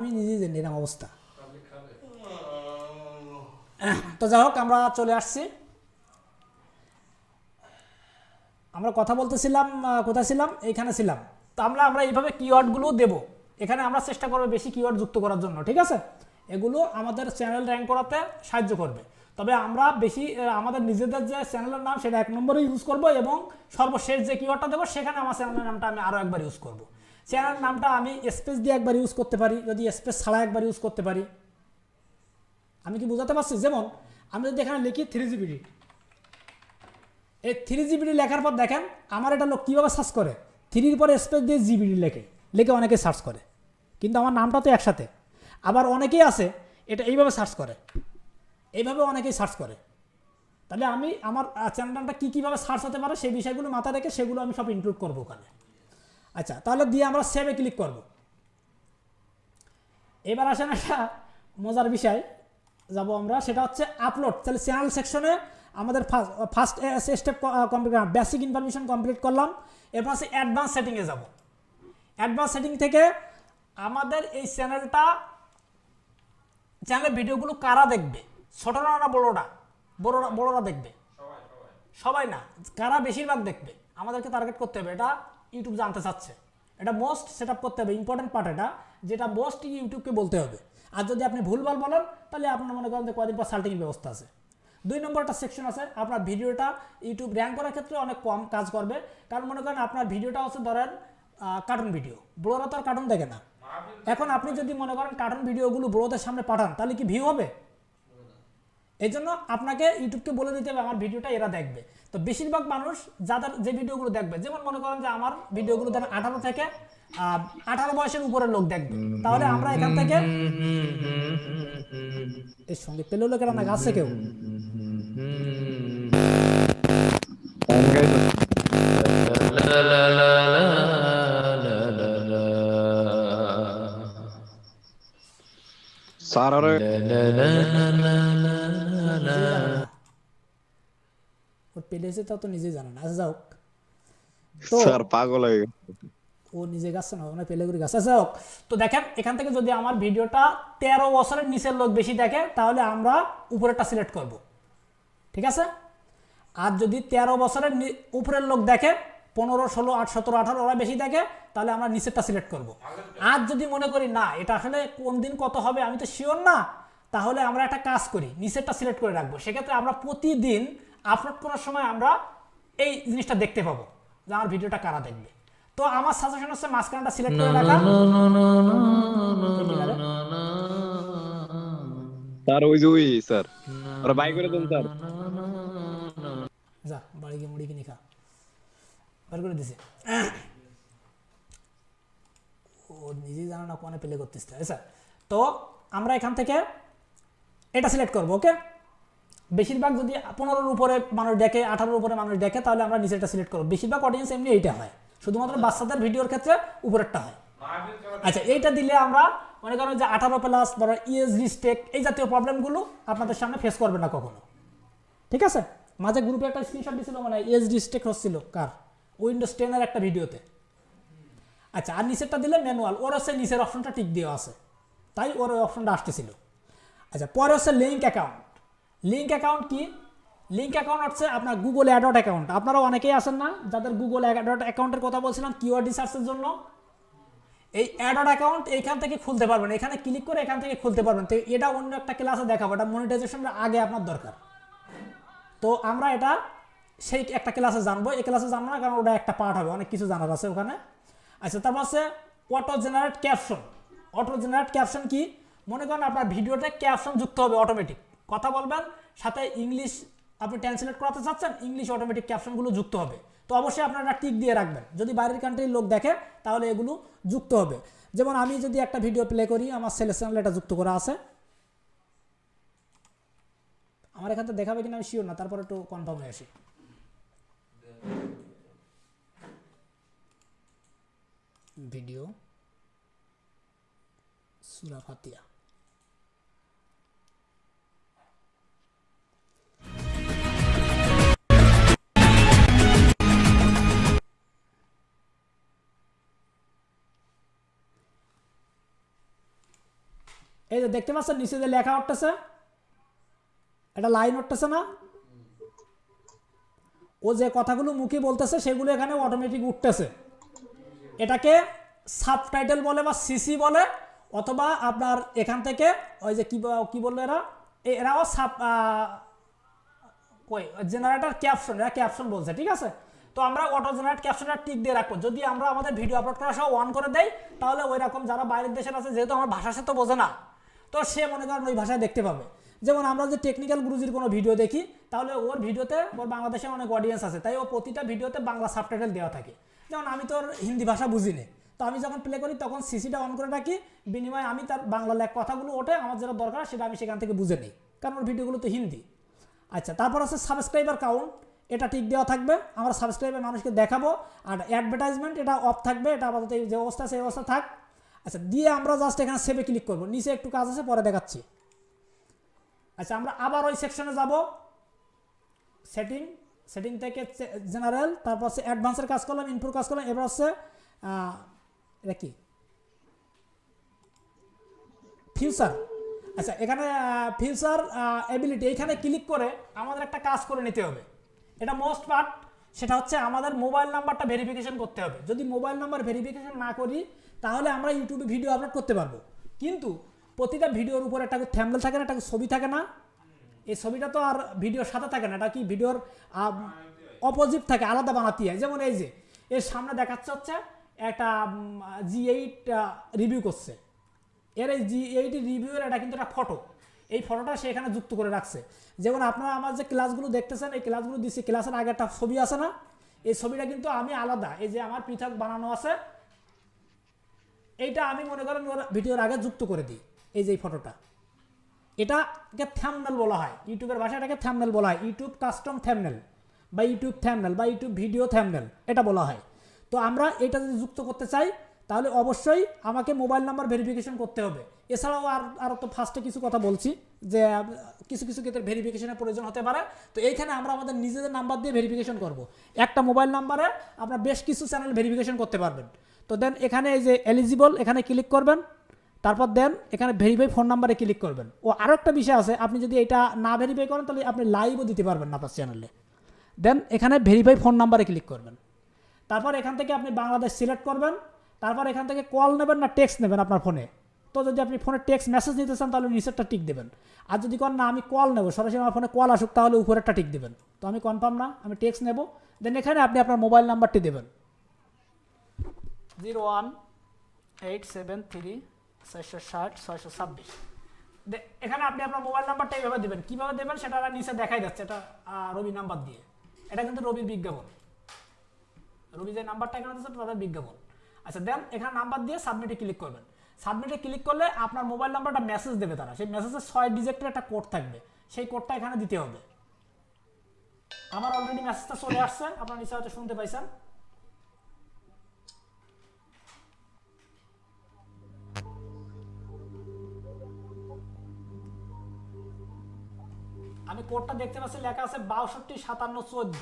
আমি নিজেই জানি এরকম অবস্থা তো যাই হোক আমরা চলে আসছি। আমরা কথা বলতেছিলাম কোথায় ছিলাম? এইখানে ছিলাম। তো আমরা আমরা এইভাবে কিওয়ার্ডগুলো দেব। এখানে আমরা চেষ্টা করব বেশি কিওয়ার্ড যুক্ত করার জন্য ঠিক আছে? এগুলো আমাদের চ্যানেল র্যাঙ্ক করাতে সাহায্য করবে। তবে আমরা বেশি আমাদের নিজেদের যে চ্যানেলের নাম সেটা এক নম্বরে ইউজ করব এবং সর্বশেষ যে কিওয়ার্ডটা দেবো সেখানে আমার চ্যানেলের নামটা আমি আরও একবার ইউজ করব। চ্যানেল নামটা আমি স্পেস দিয়ে একবার ইউজ করতে পারি, যদি স্পেস ছাড়া একবার ইউজ করতে পারি। আমি কি বোঝাতে পারছি? যেমন, আমি যদি এখানে লিখি থ্রি জিবিডি এই থ্রি জিবিডি লেখার পর দেখেন, আমার এটা লোক কীভাবে সার্চ করে? থ্রির পরে স্পেস দিয়ে জিবিডি লেখে লেখে অনেকে সার্চ করে। কিন্তু আমার নামটা তো একসাথে। আবার অনেকেই আছে, এটা এইভাবে সার্চ করে। এইভাবে অনেকেই সার্চ করে। তাহলে আমি আমার চ্যানেলটা কী কীভাবে সার্চ হতে পারে, সেই বিষয়গুলো মাথায় রেখে সেগুলো আমি সব ইনক্লুড করব ওখানে। আচ্ছা তাহলে দিয়ে আমরা সেভে ক্লিক করব। এবার আসেন একটা মজার বিষয় যাব আমরা সেটা হচ্ছে আপলোড তাহলে চ্যানেল সেকশনে আমাদের ফার্স্ট ফার্স্ট স্টেপ কমপ্লিট করলাম বেসিক ইনফরমেশন কমপ্লিট করলাম এরপর আছে অ্যাডভান্স সেটিংয়ে যাব। অ্যাডভান্স সেটিং থেকে আমাদের এই চ্যানেলটা চ্যানেলের ভিডিওগুলো কারা দেখবে? ছোটরা না বড়োরা? বড়োরা বড়োরা দেখবে? সবাই না? কারা বেশিরভাগ দেখবে? আমাদেরকে টার্গেট করতে হবে। এটা ইউটিউব জানতে চাচ্ছে। এটা মোস্ট সেট করতে হবে ইম্পর্টেন্ট পার্ট এটা, যেটা মোস্ট ইউটিউবকে বলতে হবে। আর যদি আপনি ভুলভাল বলেন, তাহলে আপনার মনে করেন যে কদিন পর সাল্টিং ব্যবস্থা আছে। দুই নম্বর একটা সেকশন আছে, আপনার ভিডিওটা ইউটিউব র্যাঙ্ক করার ক্ষেত্রে অনেক কম কাজ করবে। কারণ মনে করেন আপনার ভিডিওটা হচ্ছে ধরেন কার্টুন ভিডিও বড়োরা তো আর কার্টুন দেখে না। এখন আপনি যদি মনে করেন কার্টুন ভিডিওগুলো ব্লোদের সামনে পাঠান, তাহলে কি ভিউ হবে? এই জন্য আপনাকে ইউটিউবকে বলে দিতে হবে, আমার ভিডিওটা এরা দেখবে। তো বেশিরভাগ মানুষ যাদের যে ভিডিওগুলো দেখবে, যেমন মনে করেন যে আমার ভিডিওগুলো দেখেন আঠারো থেকে আঠারো বয়সের উপরের লোক দেখবে। তাহলে আমরা এখান থেকে এর সঙ্গে পেলে লোকেরা না গাছে কেউ? স্যার আরে ওর পেলেছে তা তো নিজেই জানে না আচ্ছা যাও তো স্যার পাগল হয়ে ও নিজে গাছে না ওনার পেলেগুড়ি গাছ আচ্ছা হোক তো দেখেন এখান থেকে যদি আমার ভিডিওটা তেরো বছরের নিচের লোক বেশি দেখে তাহলে আমরা উপরেরটা সিলেক্ট করব ঠিক আছে আর যদি তেরো বছরের উপরের লোক দেখে পনেরো ষোলো আট সতেরো আঠারো ওরা বেশি দেখে তাহলে আমরা নিচেরটা সিলেক্ট করব আর যদি মনে করি না এটা আসলে কোন দিন কত হবে আমি তো শিওর না তাহলে আমরা একটা কাজ করি নিচেরটা সিলেক্ট করে রাখব সেক্ষেত্রে আমরা প্রতিদিন আপলোড করার সময় আমরা এই জিনিসটা দেখতে পাবো যে আমার ভিডিওটা কারা দেখবে তো আমার সাজেশন হচ্ছে মাঝখানটা সিলেক্ট করে রাখা স্যার ওই যে ওই স্যার ওরা বাই করে দেন স্যার যা বাড়ি গিয়ে মুড়ি কিনে খা বার করে দিছে ও নিজেই জানে না কোনে প্লে করতেছে আচ্ছা তো আমরা এখান থেকে এটা সিলেক্ট করব ওকে বেশিরভাগ যদি পনেরোর উপরে মানুষ দেখে, আঠারোর উপরে মানুষ দেখে, তাহলে আমরা নিচেরটা সিলেক্ট করব। বেশিরভাগ অডিয়েন্স এমনি এইটা হয়, শুধুমাত্র বাচ্চাদের ভিডিওর ক্ষেত্রে উপরেরটা হয়। আচ্ছা এইটা দিলে আমরা মনে করেন যে আঠারো প্লাস বড় ইএসডি স্টেক এই জাতীয় প্রবলেমগুলো আপনাদের সামনে ফেস করবে না কখনো। ঠিক আছে? মাঝে গ্রুপে একটা স্ক্রিনশট দিছিল মানে ইএসডি স্টেক হচ্ছিল, কার? উইন্ডোজ টেনের একটা ভিডিওতে আচ্ছা আর নিচেরটা দিলে ম্যানুয়াল ওর হচ্ছে নিচের অপশনটা টিক দেওয়া আছে। তাই ওর ওই অপশনটা আসতেছিল। আচ্ছা পরে হচ্ছে লিঙ্ক অ্যাকাউন্ট লিঙ্ক অ্যাকাউন্ট কি? লিঙ্ক অ্যাকাউন্ট হচ্ছে আপনার গুগল অ্যাডট অ্যাকাউন্ট আপনারা অনেকেই আছেন না যাদের গুগল অ্যাডট অ্যাকাউন্টের কথা বলছিলাম কিওয়ার্ড রিসার্চের জন্য। এই অ্যাডট অ্যাকাউন্ট এইখান থেকে খুলতে পারবেন। এখানে ক্লিক করে এখান থেকে খুলতে পারবেন। তো এটা অন্য একটা ক্লাসে দেখাবো। এটা মনিটাইজেশনের আগে আপনার দরকার। তো আমরা এটা সেই একটা ক্লাসে জানব। এই ক্লাসে জানব না কারণ ওটা একটা পার্ট হবে। অনেক কিছু জানার আছে ওখানে। আচ্ছা তারপর হচ্ছে auto generate caption auto generate caption কি? মনে করেন আপনার ভিডিওতে ক্যাপশন যুক্ত হবে অটোমেটিক কথা বলবেন, সাথে ইংলিশ আপনি ট্রান্সলেট করাতে চাচ্ছেন ইংলিশ অটোমেটিক ক্যাপশনগুলো যুক্ত হবে। তো অবশ্যই আপনারা টিক দিয়ে রাখবেন। যদি বাইরের কান্ট্রির লোক দেখে, তাহলে এগুলো যুক্ত হবে। যেমন আমি যদি একটা ভিডিও প্লে করি, আমার সেলের চ্যানেলে এটা যুক্ত করা আছে। আমার এখান থেকে দেখাবে কিনা আমি শিওর না, তারপরে একটু কনফার্ম হয়ে আসি। ভিডিও সুরা ফাতিয়া এই যে দেখতে পাচ্ছেন, নিচে যে লেখা উঠতেছে? এটা লাইন উঠতেছে না? ও যে কথাগুলো মুখে বলতেছে, সেগুলো এখানে অটোমেটিক উঠতেছে। এটাকে সাবটাইটেল বলে বা সিসি বলে, অথবা আপনার এখান থেকে ওই যে কি বলল এরা? এরাও সাব কই? জেনারেটার ক্যাপশন এরা ক্যাপশন বলছে, ঠিক আছে? তো আমরা অটো জেনারেট ক্যাপশনটা টিক দিয়ে রাখব। যদি আমরা আমাদের ভিডিও আপলোড করার সময় অন করে দেই, তাহলে ওই রকম যারা বাইরের দেশের আছে, যেহেতু আমার ভাষা সে তো বোঝে না। তো সে মনে করেন ওই ভাষায় দেখতে পাবে। যেমন আমরা যে টেকনিক্যাল গুরুজির কোনো ভিডিও দেখি, তাহলে ওর ভিডিওতে ওর বাংলাদেশে অনেক অডিয়েন্স আছে, তাই ও প্রতিটা ভিডিওতে বাংলা সাবটাইটেল দেওয়া থাকে। যেমন আমি তো হিন্দি ভাষা বুঝি না, তো আমি যখন প্লে করি, তখন সিসিটা অন করে রাখি, বিনিময়ে আমি তার বাংলা লেখ কথাগুলো ওঠে, আমার যেটা দরকার সেটা আমি সেখান থেকে বুঝে নিই, কারণ ওর ভিডিওগুলো তো হিন্দি। আচ্ছা তারপর আছে সাবস্ক্রাইবার কাউন্ট এটা ঠিক দেওয়া থাকবে, আমরা সাবস্ক্রাইবার মানুষকে দেখাবো, আর অ্যাডভার্টাইজমেন্ট এটা অফ থাকবে, এটা আপাতত যে অবস্থা, সেই অবস্থা থাক। আচ্ছা দিয়ে আমরা জাস্ট এখানে সেভে ক্লিক করব। নিচে একটু কাজ আছে, পরে দেখাচ্ছি। আচ্ছা আমরা আবার ওই সেকশনে যাব। সেটিং সেটিং থেকে জেনারেল তারপর হচ্ছে অ্যাডভান্সের কাজ করলাম ইনপুট কাজ করলাম, এবার হচ্ছে এটা কি? ফিউচার আচ্ছা এখানে ফিউচার এবিলিটি এখানে ক্লিক করে আমাদের একটা কাজ করে নিতে হবে। এটা মোস্ট পার্ট সেটা হচ্ছে আমাদের মোবাইল নাম্বারটা ভেরিফিকেশন করতে হবে। যদি মোবাইল নাম্বার ভেরিফিকেশন না করি, তাহলে আমরা ইউটিউবে ভিডিও আপলোড করতে পারব। কিন্তু প্রতিটা ভিডিওর উপর একটা থ্যাম্বল থাকে না, একটা ছবি থাকে না। এই ছবিটা তো আর ভিডিওর সাথে থাকে না, এটা কি ভিডিওর অপোজিট থাকে, আলাদা বানাতে হয়। যেমন এই যে, এর সামনে দেখাচ্ছে হচ্ছে একটা জি এইট রিভিউ করছে। এর এই জি এইট রিভিউয়ের এটা কিন্তু একটা ফটো এই ফটোটা সে এখানে যুক্ত করে রাখছে। যেমন আপনারা আমার যে ক্লাসগুলো দেখতেছেন, এই ক্লাসগুলো দিচ্ছি ক্লাসের আগে একটা ছবি আছে না? এই ছবিটা কিন্তু আমি আলাদা। এই যে আমার পৃথক বানানো আছে, এইটা আমি মনে করেন ভিডিওর আগে যুক্ত করে দিই, এই যে এই ফটোটা এটাকে থ্যামনেল বলা হয়। ইউটিউবের ভাষায় এটাকে থ্যামনেল বলা হয়। ইউটিউব কাস্টম থ্যামনেল বা ইউটিউব থ্যামনেল বা ইউটিউব ভিডিও থ্যামনেল এটা বলা হয়। তো আমরা এটা যদি যুক্ত করতে চাই, তাহলে অবশ্যই আমাকে মোবাইল নাম্বার ভেরিফিকেশন করতে হবে। এছাড়াও আর আরও তো ফার্স্টে কিছু কথা বলছি, যে, কিছু কিছু ক্ষেত্রে ভেরিফিকেশনের প্রয়োজন হতে পারে। তো এইখানে আমরা আমাদের নিজেদের নাম্বার দিয়ে ভেরিফিকেশন করব। একটা মোবাইল নাম্বারে আপনার বেশ কিছু চ্যানেল ভেরিফিকেশন করতে পারবেন। তো দেন এখানে এই যে এলিজিবল এখানে ক্লিক করবেন। তারপর দেন এখানে ভেরিফাই ফোন নাম্বারে ক্লিক করবেন। ও আরও একটা বিষয় আছে, আপনি যদি এটা না ভেরিফাই করেন, তাহলে আপনি লাইভও দিতে পারবেন না আপনার চ্যানেলে দেন এখানে ভেরিফাই ফোন নাম্বারে ক্লিক করবেন। তারপর এখান থেকে আপনি বাংলাদেশ সিলেক্ট করবেন। তারপর এখান থেকে কল নেবেন না টেক্সট নেবেন আপনার ফোনে তো যদি আপনি ফোনে টেক্সট মেসেজ নিতে চান তাহলে নিচেরটা টিক দেবেন আর যদি কন না আমি কল নেব সরাসরি আমার ফোনে কল আসুক তাহলে উপরেরটা টিক দেবেন তো আমি কনফার্ম না আমি টেক্সট নেব দেন এখানে আপনি আপনার মোবাইল নাম্বারটি দেবেন zero one eight seven three ছয়শো ষাট ছয়শো ছাব্বিশ এখানে আপনি আপনার মোবাইল নাম্বারটা এইভাবে দেবেন কীভাবে দেবেন সেটা নিচে দেখাই যাচ্ছে এটা রবি নাম্বার দিয়ে এটা কিন্তু রবির বিজ্ঞাপন রবি যে নাম্বারটা এখানে দিচ্ছে তাদের বিজ্ঞাপন আচ্ছা দেন এখানে নাম্বার দিয়ে সাবমিটে ক্লিক করবেন সাবমিটে ক্লিক করলে আপনার মোবাইল নাম্বারটা মেসেজ দেবে তারা। সেই মেসেজে ছয় ডিজিটের একটা কোড থাকবে। সেই কোডটা এখানে দিতে হবে। আমার অলরেডি মেসেজটা চলে আসছে। আপনার নিচে হয়তো শুনতে পাইছেন। আমি কোডটা দেখতে পাচ্ছি, লেখা আছে বাষট্টি সাতান্ন চোদ্দ।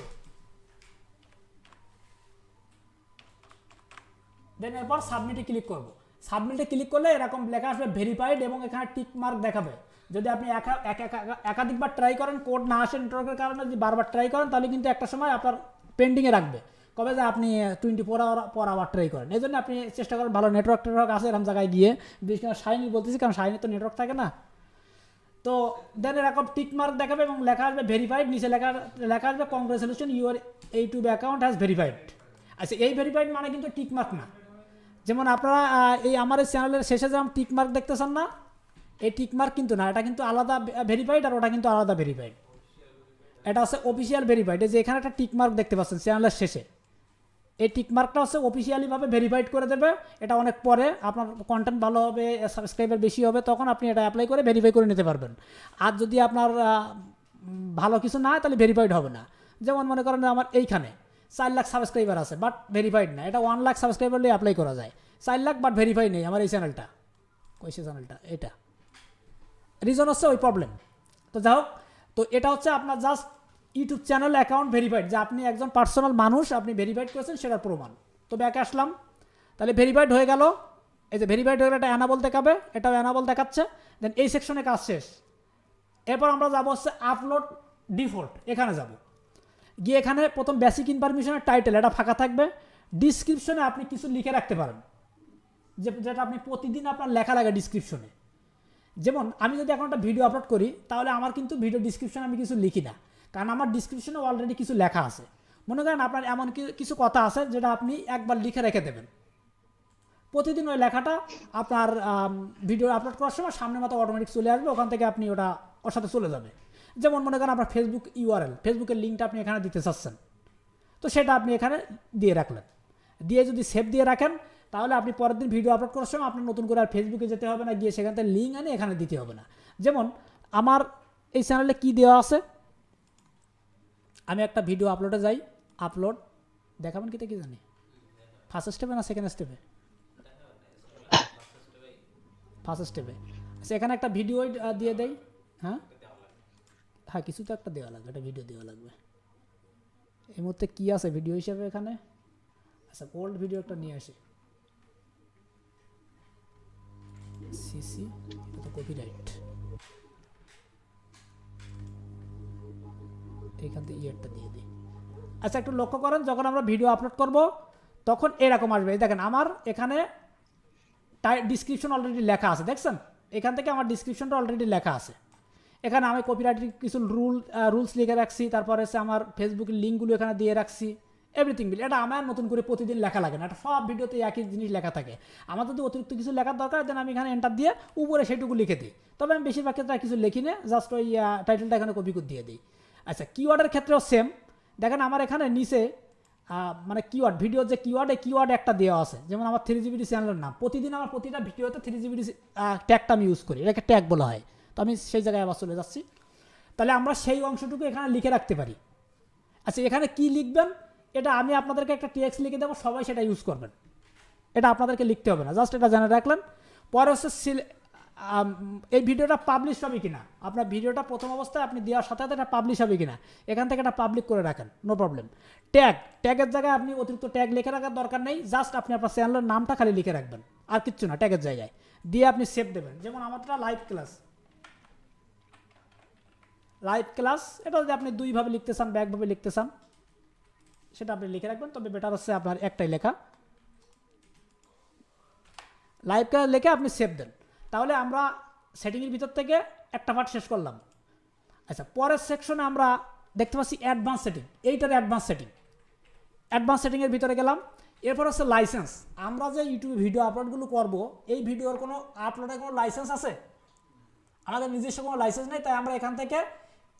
দেন এরপর সাবমিটে ক্লিক করব। সাবমিটে ক্লিক করলে এরকম লেখা আসবে ভেরিফাইড এবং এখানে টিক মার্ক দেখাবে। যদি আপনি একা- একা- একা- একাধিকবার ট্রাই করেন কোড না আসে নেটওয়ার্কের কারণে যদি বারবার ট্রাই করেন, তাহলে কিন্তু একটা সময় আপনার পেন্ডিংয়ে রাখবে। কবে যে আপনি টোয়েন্টি ফোর আওয়ার পর আবার ট্রাই করেন। এই জন্য আপনি চেষ্টা করেন ভালো নেটওয়ার্ক টেটওয়ার্ক আছে এরকম জায়গায় গিয়ে। বিশেষ করে শাইনি বলতেছি, কারণ শাইনি তো নেটওয়ার্ক থাকে না। তো দেন এরকম টিক মার্ক দেখাবে এবং লেখা আসবে ভেরিফাইড নিচে লেখা লেখা আসবে congratulation your YouTube account has verified আচ্ছা এই ভেরিফাইড মানে কিন্তু টিক মার্ক না। যেমন আপনারা এই আমার এই চ্যানেলের শেষে যেমন টিক মার্ক দেখতেছেন না, এই টিকমার্ক কিন্তু না, এটা কিন্তু আলাদা ভেরিফাইড আর ওটা কিন্তু আলাদা ভেরিফাইড এটা হচ্ছে অফিসিয়াল ভেরিফাইড যে এখানে একটা টিকমার্ক দেখতে পাচ্ছেন চ্যানেলের শেষে। এই টিকমার্কটা হচ্ছে অফিসিয়ালিভাবে ভেরিফাইড করে দেবে, এটা অনেক পরে আপনার কন্টেন্ট ভালো হবে সাবস্ক্রাইবার বেশি হবে, তখন আপনি এটা অ্যাপ্লাই করে ভেরিফাই করে নিতে পারবেন। আর যদি আপনার ভালো কিছু না হয় তাহলে ভেরিফাইড হবে না। যেমন মনে করেন আমার এইখানে চার লাখ সাবস্ক্রাইবার আছে বাট ভেরিফাইড না এটা ওয়ান লাখ সাবস্ক্রাইবার নিয়ে অ্যাপ্লাই করা যায়। চার লাখ বাট ভেরিফাই নেই আমার এই চ্যানেলটা কইসে চ্যানেলটা এটা। রিজন হচ্ছে ওই প্রবলেম তো যাই হোক, তো এটা হচ্ছে আপনার just YouTube channel account verified যে আপনি একজন পার্সোনাল মানুষ, আপনি ভেরিফাইড করেছেন, সেটার প্রমাণ। তো ব্যাকে আসলাম। তাহলে ভেরিফাইড হয়ে গেল। এই যে ভেরিফাইড হয়ে গেলে, এটা অ্যানাবল দেখাবে, এটাও অ্যানাবল দেখাচ্ছে। দেন এই সেকশনে কাজ শেষ। এরপর আমরা যাব হচ্ছে আপলোড ডিফল্ট এখানে যাব। গিয়ে এখানে প্রথম বেসিক ইনফরমেশনের টাইটেল এটা ফাঁকা থাকবে। ডিসক্রিপশনে আপনি কিছু লিখে রাখতে পারেন। যে যেটা আপনি প্রতিদিন আপনার লেখা লাগে ডিসক্রিপশনে যেমন, আমি যদি এখন একটা ভিডিও আপলোড করি, তাহলে আমার কিন্তু ভিডিও ডিসক্রিপশনে আমি কিছু লিখি না। কারণ আমার ডিসক্রিপশনে অলরেডি কিছু লেখা আছে। মনে করেন আপনার এমন কিছু কথা আছে, যেটা আপনি একবার লিখে রেখে দেবেন। প্রতিদিন ওই লেখাটা আপনার ভিডিও আপলোড করার সময় সামনে মতো অটোমেটিক চলে আসবে, ওখান থেকে আপনি ওটা ওর সাথে চলে যাবে। যেমন মনে করেন আপনার ফেসবুক ইউআরএল ফেসবুকের লিঙ্কটা আপনি এখানে দিতে চাচ্ছেন। তো সেটা আপনি এখানে দিয়ে রাখলেন। দিয়ে যদি সেভ দিয়ে রাখেন, তাহলে আপনি পরের দিন ভিডিও আপলোড করার সময় আপনার নতুন করে আর ফেসবুকে যেতে হবে না, গিয়ে সেখান থেকে লিঙ্ক আনে এখানে দিতে হবে না। যেমন আমার এই চ্যানেলে কি দেওয়া আছে? আমি একটা ভিডিও আপলোডে যাই আপলোড দেখাবেন কিতে কি জানি? ফার্স্ট স্টেপে না সেকেন্ড স্টেপে ফার্স্ট স্টেপে আচ্ছা এখানে একটা ভিডিও দিয়ে দেয় হ্যাঁ? হ্যাঁ কিছু তো একটা দেওয়া লাগবে, একটা ভিডিও দেওয়া লাগবে। এই মুহূর্তে কী আছে ভিডিও হিসাবে এখানে? আচ্ছা ওল্ড ভিডিও একটা নিয়ে আসি। সিসি তো কপিরাইট এইখান থেকে ইয়েরটা দিয়ে দিই। আচ্ছা একটু লক্ষ্য করেন, যখন আমরা ভিডিও আপলোড করব, তখন এরকম আসবে। দেখেন, আমার এখানে ডিসক্রিপশন অলরেডি লেখা আছে, দেখছেন? এখান থেকে আমার ডিসক্রিপশনটা অলরেডি লেখা আছে। এখানে আমি কপিরাইটের কিছু রুল রুলস লিখে রাখছি, তারপরে হচ্ছে আমার ফেসবুকের লিঙ্কগুলো এখানে দিয়ে রাখছি এভরিথিং বিল এটা আমার নতুন করে প্রতিদিন লেখা লাগে না, এটা সব ভিডিওতে একই জিনিস লেখা থাকে। আমার যদি অতিরিক্ত কিছু লেখার দরকার দেন আমি এখানে এন্টার দিয়ে উপরে সেটুকু লিখে দিই। তবে আমি বেশিরভাগ ক্ষেত্রে কিছু লিখি না জাস্ট ওই টাইটেলটা এখানে কপি করে দিয়ে দিই। আচ্ছা কিওয়ার্ডের ক্ষেত্রেও সেম দেখেন আমার এখানে নিচে মানে কিওয়ার্ড ভিডিওর যে কিওয়ার্ড কিওয়ার্ড একটা দেওয়া আছে। যেমন আমার থ্রি জিবিডি চ্যানেলের নাম। প্রতিদিন আমার প্রতিটা ভিডিওতে থ্রি জিবিডি ট্যাগটা আমি ইউজ করি। এটাকে ট্যাগ বলা হয়। তো আমি সেই জায়গায় আবার চলে যাচ্ছি। তাহলে আমরা সেই অংশটুকু এখানে লিখে রাখতে পারি। আচ্ছা এখানে কি লিখবেন? এটা আমি আপনাদেরকে একটা টেক্সট লিখে দেবো, সবাই সেটা ইউজ করবেন। এটা আপনাদেরকে লিখতে হবে না জাস্ট এটা জেনে রাখলেন। পরে হচ্ছে এই ভিডিওটা পাবলিশ হবে কিনা? আপনার ভিডিওটা প্রথম অবস্থায় আপনি দেওয়ার সাথে সাথে এটা পাবলিশ হবে কিনা? এখান থেকে এটা পাবলিক করে রাখেন নো প্রবলেম ট্যাগ ট্যাগের জায়গায় আপনি অতিরিক্ত ট্যাগ লিখে রাখার দরকার নেই জাস্ট আপনি আপনার চ্যানেলের নামটা খালি লিখে রাখবেন। আর কিচ্ছু না ট্যাগের জায়গায়। দিয়ে আপনি সেভ দেবেন। যেমন আমারটা লাইভ ক্লাস লাইভ ক্লাস এটা যদি আপনি দুইভাবে লিখতে চান, ব্যাকভাবে লিখতে চান, সেটা আপনি লিখে রাখবেন। তবে বেটার হচ্ছে আপনার একটাই লেখা। লাইভ ক্লাস লিখে আপনি সেভ দেন। তাহলে আমরা সেটিংয়ের ভিতর থেকে একটা পার্ট শেষ করলাম। আচ্ছা পরের সেকশনে আমরা দেখতে পাচ্ছি অ্যাডভান্স সেটিং এইটার অ্যাডভান্স সেটিং অ্যাডভান্স সেটিংয়ের ভিতরে গেলাম। এরপর হচ্ছে লাইসেন্স আমরা যে ইউটিউবে ভিডিও আপলোডগুলো করব, এই ভিডিওর কোনো আপলোডের কোনো লাইসেন্স আছে? আমাদের নিজস্ব কোনো লাইসেন্স নেই, তাই আমরা এখান থেকে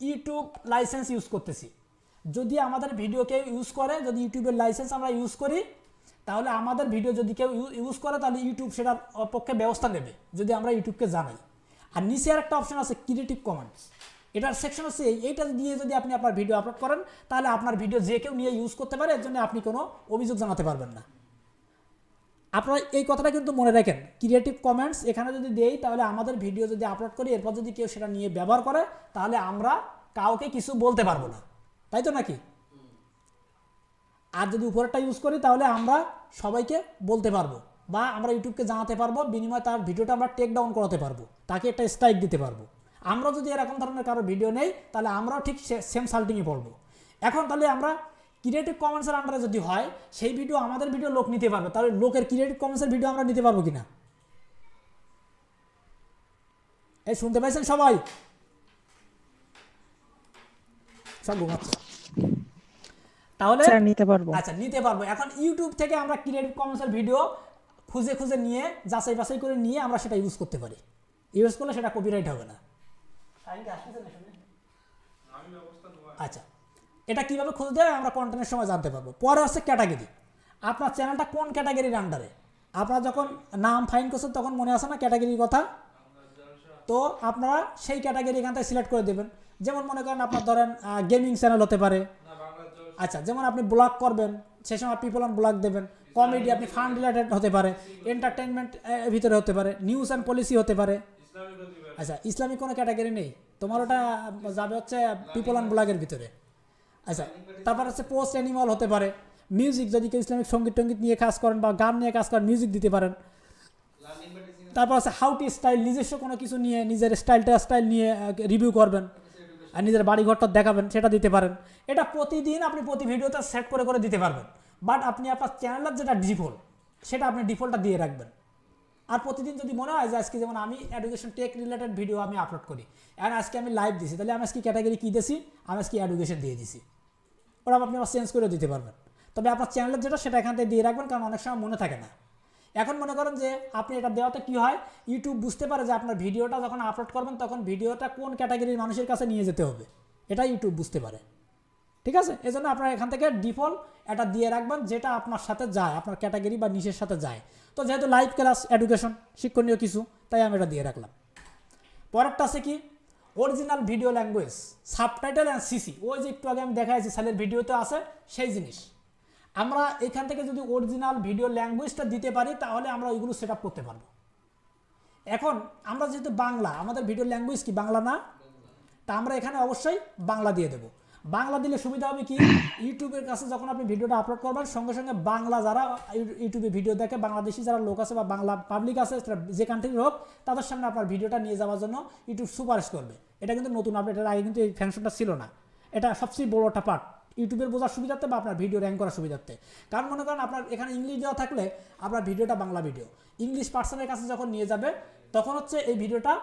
ইউটিউব লাইসেন্স ইউজ করতেছি। যদি আমাদের ভিডিও কেউ ইউজ করে, যদি ইউটিউবের লাইসেন্স আমরা ইউজ করি, তাহলে আমাদের ভিডিও যদি কেউ ইউজ করে, তাহলে ইউটিউব সেটার পক্ষে ব্যবস্থা নেবে, যদি আমরা ইউটিউবকে জানাই। আর নিচে আর একটা অপশন আছে ক্রিয়েটিভ কমেন্টস এটার সেকশন হচ্ছে এই, এইটা দিয়ে যদি আপনি আপনার ভিডিও আপলোড করেন, তাহলে আপনার ভিডিও যে কেউ নিয়ে ইউজ করতে পারে, এর জন্য আপনি কোনো অভিযোগ জানাতে পারবেন না। আপনারা এই কথাটা কিন্তু মনে রাখেন। ক্রিয়েটিভ কমেন্টস এখানে যদি দেই, তাহলে আমাদের ভিডিও যদি আপলোড করি, এরপর যদি কেউ সেটা নিয়ে ব্যবহার করে, তাহলে আমরা কাউকে কিছু বলতে পারব না। তাই তো নাকি? আর যদি উপরেরটা ইউজ করি, তাহলে আমরা সবাইকে বলতে পারব বা আমরা ইউটিউবকে জানাতে পারব, বিনিময়ে তার ভিডিওটা আমরা টেক ডাউন করাতে পারব, তাকে একটা স্ট্রাইক দিতে পারব। আমরা যদি এরকম ধরনের কারও ভিডিও নেই, তাহলে আমরাও ঠিক সেম সাল্টিংয়ে পড়ব। এখন তাহলে আমরা ক্রিয়েটিভ কমেন্টসের আন্ডারে যদি হয় সেই ভিডিও আমাদের ভিডিও লোক নিতে পারবে। তাহলে লোকের ক্রিয়েটিভ কমেন্টসের ভিডিও আমরা নিতে পারব কিনা? এই শুনতে পাইছেন সবাই? সব ঘুমাচ্ছে। তাহলে নিতে পারব। আচ্ছা নিতে পারব। এখন ইউটিউব থেকে আমরা ক্রিয়েটিভ কমেন্টসের ভিডিও খুঁজে খুঁজে নিয়ে যাচাই বাছাই করে নিয়ে আমরা সেটা ইউজ করতে পারি। ইউজ করলে সেটা কপিরাইট হবে না। আচ্ছা। এটা কীভাবে খুঁজতে হয় আমরা কন্টেন্টের সময় জানতে পারব। পরে হচ্ছে ক্যাটাগরি আপনার চ্যানেলটা কোন ক্যাটাগরির আন্ডারে আপনারা যখন নাম ফাইন করছেন তখন মনে আসে না ক্যাটাগরির কথা? তো আপনারা সেই ক্যাটাগরি এখান থেকে সিলেক্ট করে দেবেন। যেমন মনে করেন আপনার ধরেন গেমিং চ্যানেল হতে পারে। আচ্ছা যেমন আপনি ব্লগ করবেন সে সময় পিপল অন ব্লগ দেবেন। কমেডি আপনি ফান রিলেটেড হতে পারে। এন্টারটেনমেন্ট ভিতরে হতে পারে। নিউজ অ্যান্ড পলিসি হতে পারে। আচ্ছা ইসলামিক কোনো ক্যাটাগরি নেই? তোমার ওটা যাবে হচ্ছে পিপল অন ব্লগের ভিতরে। আচ্ছা তারপর হচ্ছে পোস্ট অ্যানিমাল হতে পারে। মিউজিক যদি কেউ ইসলামিক সংগীত টঙ্গীত নিয়ে কাজ করেন বা গান নিয়ে কাজ করেন মিউজিক দিতে পারেন। তারপর আছে হাউ টু স্টাইল নিজস্ব কোনো কিছু নিয়ে, নিজের স্টাইলটা স্টাইল নিয়ে রিভিউ করবেন আর নিজের বাড়িঘরটা দেখাবেন, সেটা দিতে পারেন। এটা প্রতিদিন আপনি প্রতি ভিডিওতে সেট করে করে দিতে পারবেন। বাট আপনি আপনার চ্যানেলের যেটা ডিফল্ট সেটা আপনি ডিফল্টটা দিয়ে রাখবেন। আর প্রতিদিন যদি মনে হয় যে আজকে যেমন আমি এডুকেশন টেক রিলেটেড ভিডিও আমি আপলোড করি আর আজকে আমি লাইভ দিছি, তাহলে আমি আজকে ক্যাটাগরি কী দিছি? আমি আজকে এডুকেশন দিয়ে দিছি। ওরা আপনি আবার চেঞ্জ করে দিতে পারবেন। তবে আপনার চ্যানেলের যেটা, সেটা এখান থেকে দিয়ে রাখবেন, কারণ অনেক সময় মনে থাকে না। এখন মনে করেন যে, আপনি এটা দেওয়াতে কি হয়? ইউটিউব বুঝতে পারে যে আপনার ভিডিওটা যখন আপলোড করবেন, তখন ভিডিওটা কোন ক্যাটাগরির মানুষের কাছে নিয়ে যেতে হবে? এটা ইউটিউব বুঝতে পারে। ঠিক আছে? এই জন্য আপনার এখান থেকে ডিফল্ট এটা দিয়ে রাখবেন, যেটা আপনার সাথে যায়, আপনার ক্যাটাগরি বা নিচের সাথে যায়। তো যেহেতু লাইভ ক্লাস এডুকেশন শিক্ষণীয় কিছু, তাই আমি এটা দিয়ে রাখলাম। পরেরটা আছে কি? Original video language subtitle and CC ওই যে একটু আগে আমি দেখাইছি স্যালের ভিডিওতে আছে, সেই জিনিস। আমরা এখান থেকে যদি অরিজিনাল ভিডিও ল্যাঙ্গুয়েজটা দিতে পারি, তাহলে আমরা ওইগুলো সেট করতে পারব। এখন আমরা যেহেতু বাংলা, আমাদের ভিডিও ল্যাঙ্গুয়েজ কি বাংলা না? তা আমরা এখানে অবশ্যই বাংলা দিয়ে দেবো। বাংলা দিলে সুবিধা হবে কি? ইউটিউবের কাছে যখন আপনি ভিডিওটা আপলোড করবেন, সঙ্গে সঙ্গে বাংলা যারা ইউটিউবে ভিডিও দেখে, বাংলাদেশি যারা লোক আছে বা বাংলা পাবলিক আছে যে কান্ট্রির হোক, তাদের সামনে আপনার ভিডিওটা নিয়ে যাওয়ার জন্য ইউটিউব সুপারিশ করবে। এটা কিন্তু নতুন আপডেট আগে কিন্তু এই ফ্যাংশনটা ছিল না। এটা সবচেয়ে বড় একটা পার্ট ইউটিউবের বোঝার সুবিধার্থে বা আপনার ভিডিও র্যাঙ্ক করার সুবিধার্থে কারণ মনে করেন আপনার এখানে ইংলিশ দেওয়া থাকলে আপনার ভিডিওটা বাংলা ভিডিও ইংলিশ পার্সনের কাছে যখন নিয়ে যাবে, তখন হচ্ছে এই ভিডিওটা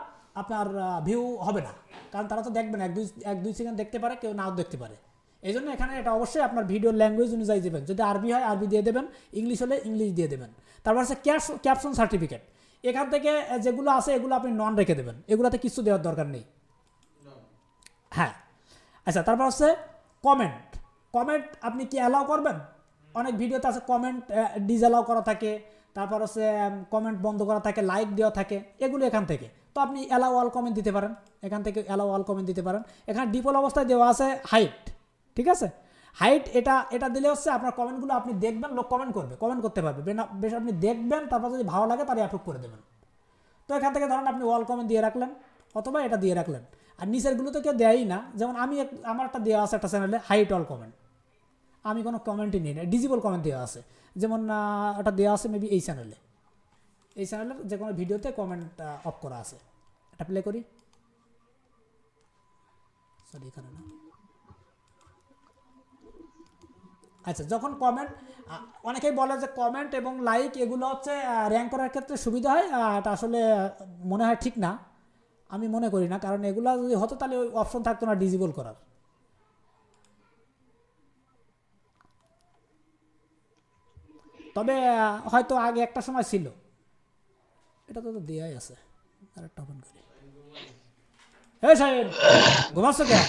আপনার ভিউ হবে না। কারণ তারা তো দেখবে না, এক দুই এক দুই সেকেন্ড দেখতে পারে, কেউ নাও দেখতে পারে। এই জন্য এখানে এটা অবশ্যই আপনার ভিডিও ল্যাঙ্গুয়েজ অনুযায়ী দেবেন। যদি আরবি হয়, আরবি দিয়ে দেবেন, ইংলিশ হলে ইংলিশ দিয়ে দেবেন। তারপর হচ্ছে ক্যাশ ক্যাপশন সার্টিফিকেট এখান থেকে যেগুলো আছে, এগুলো আপনি নন রেখে দেবেন। এগুলোতে কিছু দেওয়ার দরকার নেই। হ্যাঁ। আচ্ছা তারপর হচ্ছে কমেন্ট কমেন্ট আপনি কি অ্যালাউ করবেন? অনেক ভিডিওতে আছে কমেন্ট ডিসঅ্যালাউ করা থাকে। তারপর হচ্ছে কমেন্ট বন্ধ করা থাকে লাইক দেওয়া থাকে। এগুলো এখান থেকে। তো আপনি অ্যালাউ অল কমেন্ট দিতে পারেন। এখান থেকে অ্যালাউ অল কমেন্ট দিতে পারেন। এখানে ডিফল্ট অবস্থায় দেওয়া আছে হাইট ঠিক আছে? হাইট এটা এটা দিলে হচ্ছে আপনার কমেন্টগুলো আপনি দেখবেন, লোক কমেন্ট করবে কমেন্ট করতে পারবে। বেশ আপনি দেখবেন, তারপর যদি ভালো লাগে তাহলে অ্যাপ্রুভ করে দেবেন। তো এখান থেকে ধরেন আপনি ওয়াল কমেন্ট দিয়ে রাখলেন, অথবা এটা দিয়ে রাখলেন। আর নিচেরগুলো তো কেউ দেয়ই না। যেমন আমি আমার একটা দেওয়া আছে একটা চ্যানেলে হাইট অল কমেন্ট আমি কোনো কমেন্টই নিই না ডিজিবল কমেন্ট দেওয়া আছে। যেমন ওটা দেওয়া আছে মেবি এই চ্যানেলে এই চ্যানেলের যে কোনো ভিডিওতে কমেন্ট অফ করা আছে। এটা প্লে করি। সরি এখানে না। আচ্ছা যখন কমেন্ট অনেকেই বলে যে কমেন্ট এবং লাইক এগুলো হচ্ছে র্যাঙ্ক করার ক্ষেত্রে সুবিধা হয় এটা আসলে মনে হয় ঠিক না। আমি মনে করি না, কারণ এগুলো যদি হতো তাহলে ওই অপশন থাকতো না ডিজিবল করার। তবে হয়তো আগে একটা সময় ছিল। এটা তো দেয়াই আছে। আরেকটা ওপেন করি। সাহেব, ঘুমাচ্ছ কে?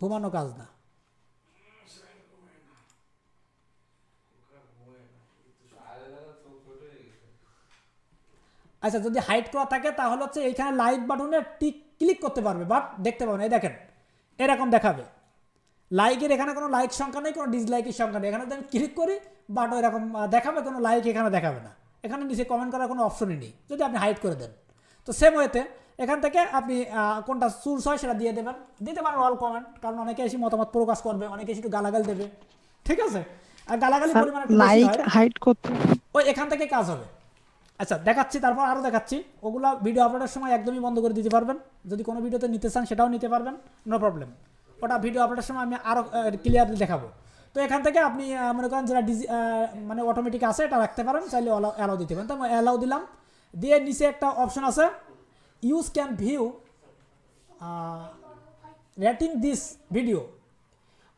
ঘুমানো কাজ না। আচ্ছা যদি হাইট করা থাকে, তাহলে হচ্ছে এইখানে লাইক বাটনে টিক ক্লিক করতে পারবে বাট দেখতে পাবেন এই দেখেন, এরকম দেখাবে। লাইকের এখানে কোনো লাইক সংখ্যা নেই, কোনো ডিসলাইকের সংখ্যা নেই। এখানে যদি আমি ক্লিক করি বাট এরকম দেখাবে, কোনো লাইক এখানে দেখাবে না। এখানে নিচে কমেন্ট করার কোনো অপশনই নেই যদি আপনি হাইট করে দেন। তো সেম ওয়েতে এখান থেকে আপনি কোনটা চুজ হয় সেটা দিয়ে দেবেন। দিতে পারেন অল কমেন্ট কারণ অনেকে এসে মতামত প্রকাশ করবে অনেকে এসে একটু গালাগাল দেবে। ঠিক আছে? আর গালাগালি পরিমাণ লাইক হাইড করতে ওই এখান থেকে কাজ হবে। আচ্ছা দেখাচ্ছি তারপর আরও দেখাচ্ছি। ওগুলো ভিডিও আপলোডের সময় একদমই বন্ধ করে দিতে পারবেন। যদি কোনো ভিডিওতে নিতে চান সেটাও নিতে পারবেন। নো প্রবলেম ওটা ভিডিও আপলোডের সময় আমি আরও ক্লিয়ারলি দেখাবো। তো এখান থেকে আপনি মনে করেন যেটা ডিজি মানে অটোমেটিক আছে, এটা রাখতে পারেন, চাইলে অ্যালাউ দিতে পারেন। তো আমি অ্যালাউ দিলাম। দিয়ে নিচে একটা অপশন আছে। Use can view rating this video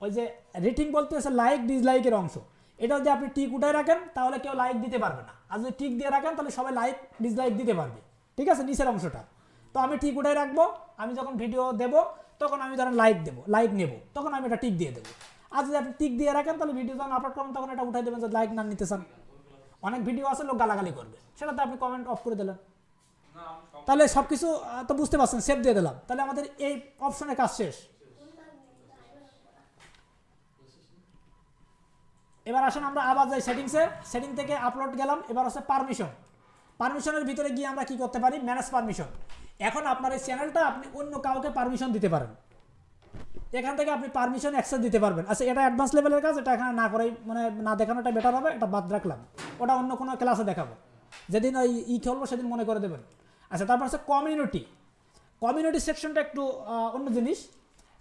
ওই যে রেটিং বলতে হচ্ছে লাইক ডিসলাইকের অংশ। এটা যদি আপনি টিক উঠায় রাখেন, তাহলে কেউ লাইক দিতে পারবে না। আর যদি টিক দিয়ে রাখেন, তাহলে সবাই লাইক ডিসলাইক দিতে পারবে। ঠিক আছে? নিচের অংশটা। তো আমি টিক উঠায় রাখব। আমি যখন ভিডিও দেবো, তখন আমি ধরেন লাইক দেবো লাইক নেব। তখন আমি এটা টিক দিয়ে দেবো। আর যদি আপনি টিক দিয়ে রাখেন, তাহলে ভিডিও যখন আপলোড করবেন, তখন এটা উঠাই দেবেন যদি লাইক না নিতে চান। অনেক ভিডিও আছে, লোক গালাগালি করবে। সেটাতে আপনি কমেন্ট অফ করে দিলেন। তাহলে সব কিছু তো বুঝতে পারছেন সেভ দিয়ে দিলাম। তাহলে আমাদের এই অপশনে কাজ শেষ। এবার আসেন আমরা আবার যাই সেটিংসে সেটিং থেকে আপলোড গেলাম, এবার হচ্ছে পারমিশন পারমিশনের ভিতরে গিয়ে আমরা কি করতে পারি? ম্যানেজ পারমিশন এখন আপনার এই চ্যানেলটা আপনি অন্য কাউকে পারমিশন দিতে পারেন। এখান থেকে আপনি পারমিশন অ্যাক্সেস দিতে পারবেন। আচ্ছা এটা অ্যাডভান্স লেভেলের কাজ, এটা এখানে না করেই মানে না দেখানোটা বেটার হবে, এটা বাদ রাখলাম। ওটা অন্য কোনো ক্লাসে দেখাবো। যেদিন ওই ই খেলব সেদিন মনে করে দেবেন। আচ্ছা তারপর হচ্ছে কমিউনিটি কমিউনিটি সেকশনটা একটু অন্য জিনিস।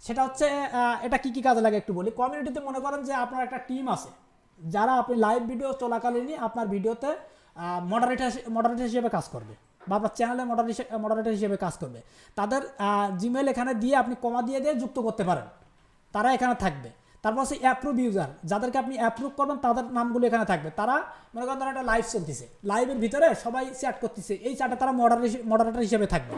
সেটা হচ্ছে এটা কি কি কাজে লাগে একটু বলি। কমিউনিটিতে মনে করেন যে আপনার একটা টিম আছে। যারা আপনি লাইভ ভিডিও চলাকালীনই আপনার ভিডিওতে মডারেটার মডারেটার হিসেবে কাজ করবে। বা আপনার চ্যানেলে মডারেটার হিসেবে কাজ করবে। তাদের জিমেল এখানে দিয়ে আপনি কমা দিয়ে দিয়ে যুক্ত করতে পারেন। তারা এখানে থাকবে। তারপর হচ্ছে অ্যাপ্রুভ ইউজার যাদেরকে আপনি অ্যাপ্রুভ করবেন তাদের নামগুলো এখানে থাকবে। তারা, মনে করেন একটা লাইভ চলতেছে। লাইভের ভিতরে সবাই চ্যাট করতেছে। এই চ্যাটে তারা মডারেট মডারেটার হিসেবে থাকবে।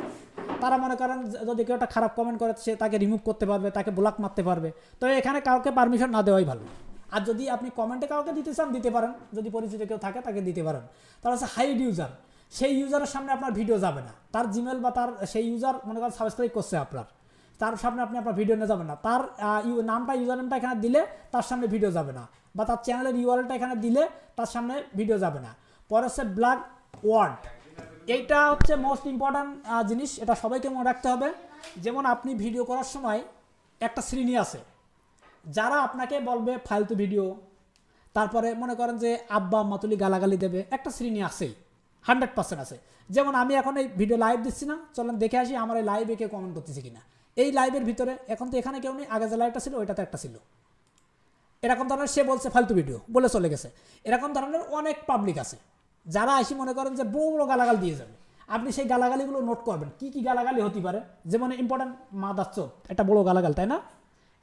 তারা মনে করেন যদি কেউ একটা খারাপ কমেন্ট করে, সে তাকে রিমুভ করতে পারবে, তাকে ব্লক মারতে পারবে। তো এখানে কাউকে পারমিশন না দেওয়াই ভালো। আর যদি আপনি কমেন্টে কাউকে দিতে চান, দিতে পারেন। যদি পরিচিত কেউ থাকে, তাকে দিতে পারেন। তারপর হচ্ছে হাইড ইউজার সেই ইউজারের সামনে আপনার ভিডিও যাবে না। তার জিমেল বা তার সেই ইউজার মনে করেন সাবস্ক্রাইব করছে আপনার। তার সামনে আপনি আপনার ভিডিও নিয়ে যাবেন না। তার ইউ- নামটা ইউজার নামটা এখানে দিলে তার সামনে ভিডিও যাবে না। বা তার চ্যানেলের ইউআরএলটা এখানে দিলে তার সামনে ভিডিও যাবে না। পরে হচ্ছে ব্ল্যাক ওয়ার্ড এইটা হচ্ছে মোস্ট ইম্পর্ট্যান্ট জিনিস। এটা সবাইকে মনে রাখতে হবে। যেমন আপনি ভিডিও করার সময় একটা শ্রেণি আছে। যারা আপনাকে বলবে ফালতু ভিডিও তারপরে মনে করেন যে আব্বা, আম্মা তুলি গালাগালি দেবে, একটা শ্রেণি আছেই। হান্ড্রেড পার্সেন্ট আছে। যেমন আমি এখন এই ভিডিও লাইভ দিচ্ছি না, চলেন দেখে আসি আমার এই লাইভে কেউ কমেন্ট করতেছে কিনা। এই লাইভের ভিতরে এখন তো এখানে কেউ নেই, আগে যে লাইভটা ছিল ওইটাতে একটা ছিল। এরকম ধরনের সে বলছে ফালতু ভিডিও বলে চলে গেছে। এরকম ধরনের অনেক পাবলিক আছে। যারা আসি মনে করেন যে বড় বড় গালাগাল দিয়ে যাবে। আপনি সেই গালাগালিগুলো নোট করবেন, কি কি গালাগালি হতে পারে? যেমন ইম্পর্টেন্ট মা দাচ্ছ একটা বড় গালাগাল, তাই না?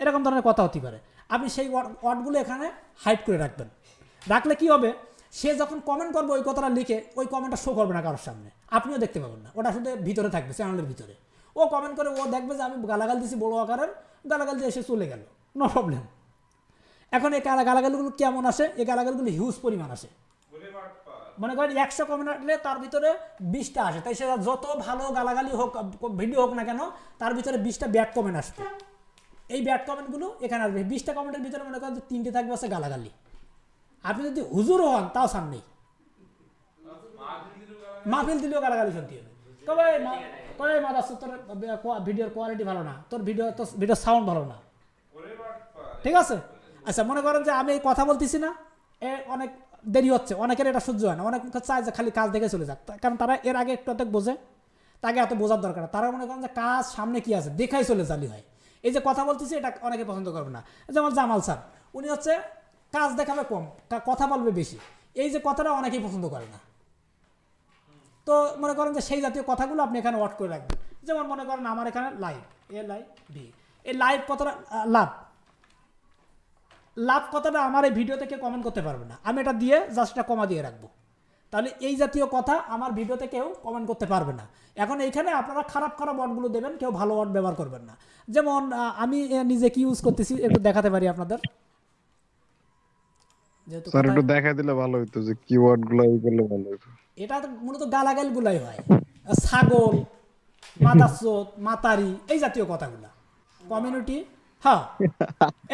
এরকম ধরনের কথা হতে পারে। আপনি সেই ওয়ার্ডগুলো এখানে হাইড করে রাখবেন। রাখলে কি হবে? সে যখন কমেন্ট করবে, ওই কথাটা লিখে ওই কমেন্টটা শো করবে না কারোর সামনে। আপনিও দেখতে পাবেন না। ওটা শুধু ভিতরে থাকবে চ্যানেলের ভিতরে। ও কমেন্ট করে, ও দেখবে যে আমি গালাগাল দিছি বড় আকারের, গালাগাল দিয়ে এসে চলে গেল। নো প্রবলেম এখন এই গালা- গালাগালগুলো কেমন আসে? এই গালাগালগুলো হিউজ পরিমাণ আসে। মনে করেন একশো কমেন্ট আসলে তার ভিতরে বিশটা আসে। তাই সেটা যত ভালো গালাগালি হোক, ভিডিও হোক না কেন, তার ভিতরে বিশটা ব্যাড কমেন্ট আসবে। এই ব্যাড কমেন্টগুলো এখানে আসবে। বিশটা কমেন্টের ভিতরে মনে করেন তিনটে থাকবে হচ্ছে গালাগালি। আপনি যদি হুজুর হন, তাও সামনেই মাহফিল দিলেও গালাগালি শুনতে হবে। মা- কবে মাদাস তোর ভিডিওর কোয়ালিটি ভালো না। তোর ভিডিও, তোর ভিডিওর সাউন্ড ভালো না। ঠিক আছে? আচ্ছা মনে করেন যে আমি কথা বলতেছি না, এ অনেক দেরি হচ্ছে, অনেকের এটা সহ্য হয় না। অনেক চায় যে খালি কাজ দেখে চলে যাক। কারণ তারা এর আগে একটু অনেক বোঝে, তাকে এত বোঝার দরকার তারা মনে করেন যে কাজ সামনে কি আছে, দেখাই চলে চালি হয়। এই যে কথা বলতেছি, এটা অনেকে পছন্দ করবে না। যেমন জামাল স্যার, উনি হচ্ছে কাজ দেখাবে কম কথা বলবে বেশি। এই যে কথাটা অনেকেই পছন্দ করে না। তো মনে করেন যে সেই জাতীয় কথাগুলো আপনি এখানে ওয়াট করে রাখবেন। যেমন মনে করেন আমার এখানে লাইভ এ লাইভ বি এই লাইভ কথাটা লাভ। লাভ কথাটা আমার এই ভিডিও থেকে কমেন্ট করতে পারবে না। আমি এটা দিয়ে জাস্ট এটা কমা দিয়ে রাখব। তাহলে এই জাতীয় কথা আমার ভিডিওতে কেউ কমেন্ট করতে পারবে না। এখন এইখানে আপনারা খারাপ খারাপ ওয়ার্ডগুলো দেবেন, কেউ ভালো ওয়ার্ড ব্যবহার করবেন না। যেমন আমি নিজে কি ইউজ করতেছি, একটু দেখাতে পারি আপনাদের। যেহেতু স্যার একটু দেখা দিলে ভালো হতো যে কিওয়ার্ডগুলো ই করলে ভালো হতো এটা তো মূলত গালাগাল গুলাই হয়। ছাগল মাতাসোত মাতারি এই জাতীয় কথাগুলো। কমিউনিটি হ্যাঁ।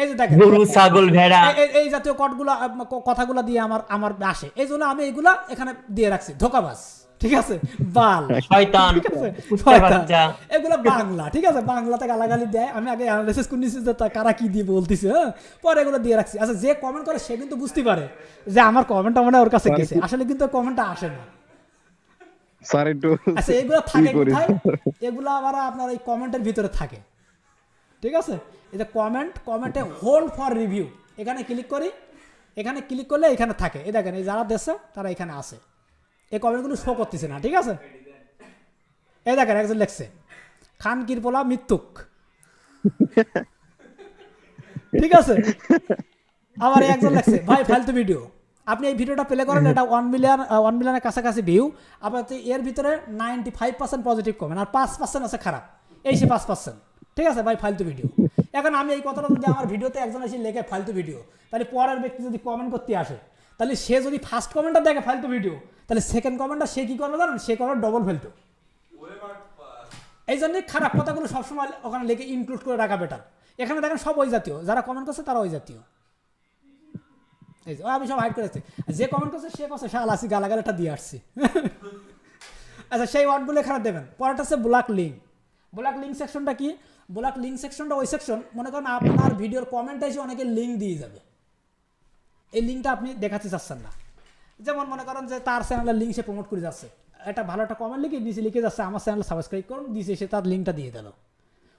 এই যে দেখেন গরু ছাগল ভেড়া। এই জাতীয় কটগুলো কথাগুলো দিয়ে আমার আমার আসে। এই জন্য আমি এগুলা এখানে দিয়ে রাখছি। ধোকাবাজ। ঠিক আছে? বাল। শয়তান। ঠিক আছে? শয়তান। এগুলো বাংলা ঠিক আছে? বাংলাতে গালাগালি দেয়। আমি আগে অ্যানালাইসিস করে নিচ্ছি যে তা কারা কি দিয়ে বলতেছে হ্যাঁ? পরে এগুলো দিয়ে রাখছি। আচ্ছা যে কমেন্ট করে সে কিন্তু বুঝতে পারে যে আমার কমেন্টটা মানে ওর কাছে গেছে। আসলে কিন্তু কমেন্টটা আসে না। স্যার একটু আচ্ছা এগুলো থাকে কোথায়? এগুলো আবার আপনার এই কমেন্টের ভিতরে থাকে। ঠিক আছে? এই যে কমেন্ট কমেন্টে হোল্ড ফর রিভিউ এখানে ক্লিক করি। এখানে ক্লিক করলে এখানে থাকে। এই দেখেন এই যারা দেশে তারা এখানে আসে এই কমেন্টগুলো শো করতেছে না, ঠিক আছে? এই দেখেন একজন লেখছে, খান কিরপোলা মৃত্যুক। ঠিক আছে? আবার একজন লেখছে, ভাই, ফালতু ভিডিও আপনি এই ভিডিওটা প্লে করেন, এটা ওয়ান মিলিয়ন ওয়ান মিলিয়নের কাছাকাছি ভিউ তো এর ভিতরে ninety five percent positive comment আর পাঁচ পার্সেন্ট আছে খারাপ। এই সে পাঁচ পার্সেন্ট ঠিক আছে, ভাই, ফালতু ভিডিও এখন আমি এই কথাটা যদি আমার ভিডিওতে একজন এসে লেখে, ফালতু ভিডিও তাহলে পরের ব্যক্তি যদি কমেন্ট করতে আসে তাহলে সে যদি ফার্স্ট কমেন্টটা দেখে ফালতু ভিডিও তাহলে সেকেন্ড কমেন্টটা সে কী করবে জানেন সে করবে ডবল ফালতু। এই জন্যই খারাপ কথাগুলো সবসময় ওখানে লিখে ইনক্লুড করে রাখা বেটার এখানে দেখেন সব ওই জাতীয়। যারা কমেন্ট করছে তারা ওই জাতীয়। এই যে, আমি সব হাইড করেছি যে কমেন্ট করছে সে করছে শাল আসি গালাগালাটা দিয়ে আসছি। আচ্ছা সেই ওয়ার্ডগুলো এখানে দেবেন। পরেরটা হচ্ছে ব্ল্যাক লিঙ্ক ব্ল্যাক লিঙ্ক সেকশনটা কি? ব্ল্যাক লিঙ্ক সেকশনটা ওই সেকশন মনে করেন আপনার ভিডিওর কমেন্টে এসে অনেকে লিঙ্ক দিয়ে যাবে। এই লিঙ্কটা আপনি দেখাতে চাচ্ছেন না। যেমন মনে করেন যে তার চ্যানেলের লিঙ্ক সে প্রমোট করে যাচ্ছে। একটা ভালো একটা কমেন্ট লিখে নিচে লিখে যাচ্ছে, আমার চ্যানেল সাবস্ক্রাইব করুন। দিছে সে তার লিঙ্কটা দিয়ে দিল।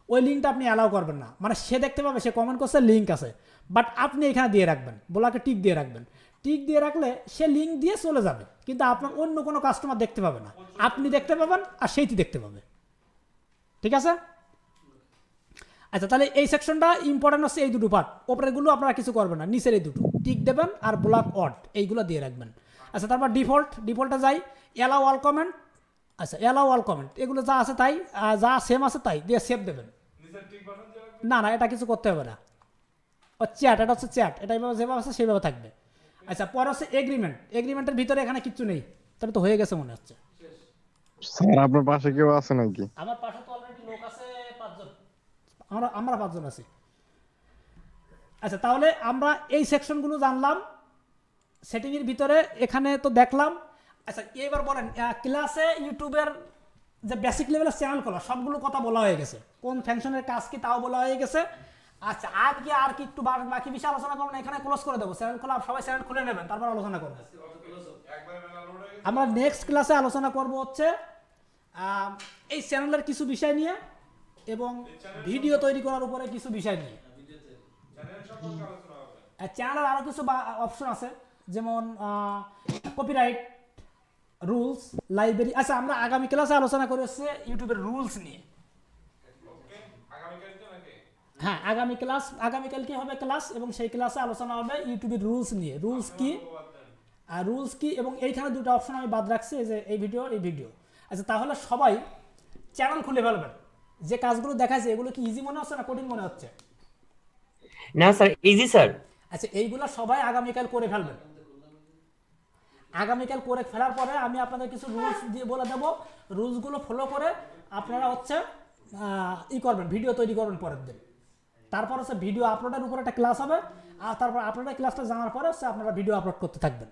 ওই লিঙ্কটা আপনি অ্যালাউ করবেন না। মানে সে দেখতে পাবে, সে কমেন্ট করছে লিঙ্ক আছে। বাট আপনি এখানে দিয়ে রাখবেন বলাকে টিক দিয়ে রাখবেন। টিক দিয়ে রাখলে সে লিঙ্ক দিয়ে চলে যাবে। কিন্তু আপনার অন্য কোনো কাস্টমার দেখতে পাবে না। আপনি দেখতে পাবেন আর সেইটি দেখতে পাবে। ঠিক আছে? আচ্ছা তাহলে এই সেকশনটা ইম্পর্টেন্ট হচ্ছে এই দুটো পার্ট ওপরেরগুলো আপনারা কিছু করবেন না নিচের এই দুটো। টিক দেবেন আর ব্লক অড এইগুলো দিয়ে রাখবেন। আচ্ছা তারপর ডিফল্ট ডিফল্টে যাই। অ্যালাউ অল কমেন্ট আচ্ছা অ্যালাউ অল কমেন্ট এগুলো যা আছে তাই যা সেম আছে তাই দিয়ে সেভ দেবেন। না না এটা কিছু করতে হবে না। ও চ্যাট এটা হচ্ছে চ্যাট এটা এইভাবে যেভাবে আছে সেইভাবে থাকবে। আচ্ছা পরে হচ্ছে এগ্রিমেন্ট এগ্রিমেন্টের ভিতরে এখানে কিচ্ছু নেই। তাহলে তো হয়ে গেছে মনে হচ্ছে। স্যার আপনার পাশে কেউ আছে নাকি? আমার পাশে তো অলরেডি লোক আছে পাঁচজন আমরা আমরা পাঁচজন আছি। আচ্ছা তাহলে আমরা এই সেকশনগুলো জানলাম। সেটিংয়ের ভিতরে এখানে তো দেখলাম। আচ্ছা এবার বলেন ক্লাসে ইউটিউবের যে বেসিক লেভেলের খোলা সবগুলো কথা বলা হয়ে গেছে। কোন ফ্যাংশনের কাজ কি তাও বলা হয়ে গেছে। আচ্ছা আর কি আর কি একটু বাকি বিষয়ে আলোচনা করবেন এখানে ক্লোজ করে দেবো। চ্যানেল খোলা, সবাই চ্যানেল খুলে নেবেন, তারপর আলোচনা করব। আমরা নেক্সট ক্লাসে আলোচনা করব হচ্ছে এই চ্যানেলের কিছু বিষয় নিয়ে। এবং ভিডিও তৈরি করার উপরে কিছু বিষয় নিয়ে। চ্যানেলের আরও কিছু অপশন আছে, যেমন কপিরাইট রুলস লাইব্রেরি আচ্ছা আমরা আগামী ক্লাসে আলোচনা করে হচ্ছে ইউটিউবের রুলস নিয়ে। হ্যাঁ আগামী ক্লাস আগামীকাল কি হবে ক্লাস এবং সেই ক্লাসে আলোচনা হবে ইউটিউবের রুলস নিয়ে। রুলস কি? আর রুলস কি? এবং এইখানে দুটো অপশন আমি বাদ রাখছি যে এই ভিডিও এই ভিডিও আচ্ছা তাহলে সবাই চ্যানেল খুলে ফেলবেন। যে কাজগুলো দেখাচ্ছে এগুলো কি ইজি মনে হচ্ছে না কঠিন মনে হচ্ছে? না স্যার ইজি স্যার আচ্ছা এইগুলো সবাই আগামীকাল করে ফেলবেন। আগামীকাল করে ফেলার পরে আমি আপনাদের কিছু রুলস দিয়ে বলে দেবো। রুলসগুলো ফলো করে আপনারা হচ্ছে ই করবেন ভিডিও তৈরি করবেন পরের দিন। তারপর হচ্ছে ভিডিও আপলোডের উপর একটা ক্লাস হবে। আর তারপর আপনারা ক্লাসটা জানার পরে হচ্ছে আপনারা ভিডিও আপলোড করতে থাকবেন।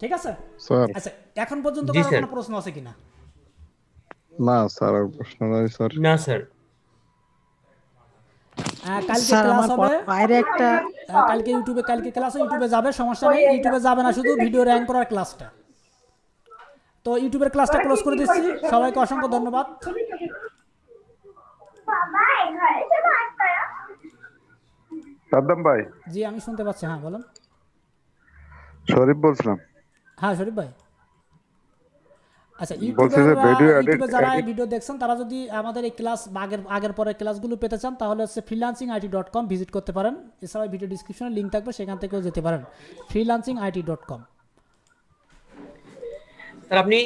ঠিক আছে? স্যার আচ্ছা এখন পর্যন্ত। কোনো প্রশ্ন আছে কিনা? না স্যার আর প্রশ্ন নাই স্যার। না স্যার। কালকে ক্লাস আমার হবে। বাইরে একটা কালকে ইউটিউবে কালকে ক্লাস ইউটিউবে যাবে সমস্যা নেই। ইউটিউবে যাবে না শুধু ভিডিও র্যাঙ্ক করার ক্লাসটা তো ইউটিউবের ক্লাসটা ক্লোজ করে দিচ্ছি। সবাইকে অসংখ্য ধন্যবাদ। সাদ্দাম ভাই। জি আমি শুনতে পাচ্ছি। হ্যাঁ বলুন। শরীফ বলছিলাম। হ্যাঁ শরীফ ভাই। আচ্ছা ইউটিউবে ইউটিউবে যারা ভিডিও দেখছেন তারা যদি আমাদের এই ক্লাস আগের আগের পরের ক্লাসগুলো পেতে চান তাহলে হচ্ছে freelancing IT dot com visit করতে পারেন। এছাড়া ভিডিও ডিসক্রিপশনে লিঙ্ক থাকবে সেখান থেকেও যেতে পারেন। ফ্রিলান্সিং আইটি ডট কম আপনি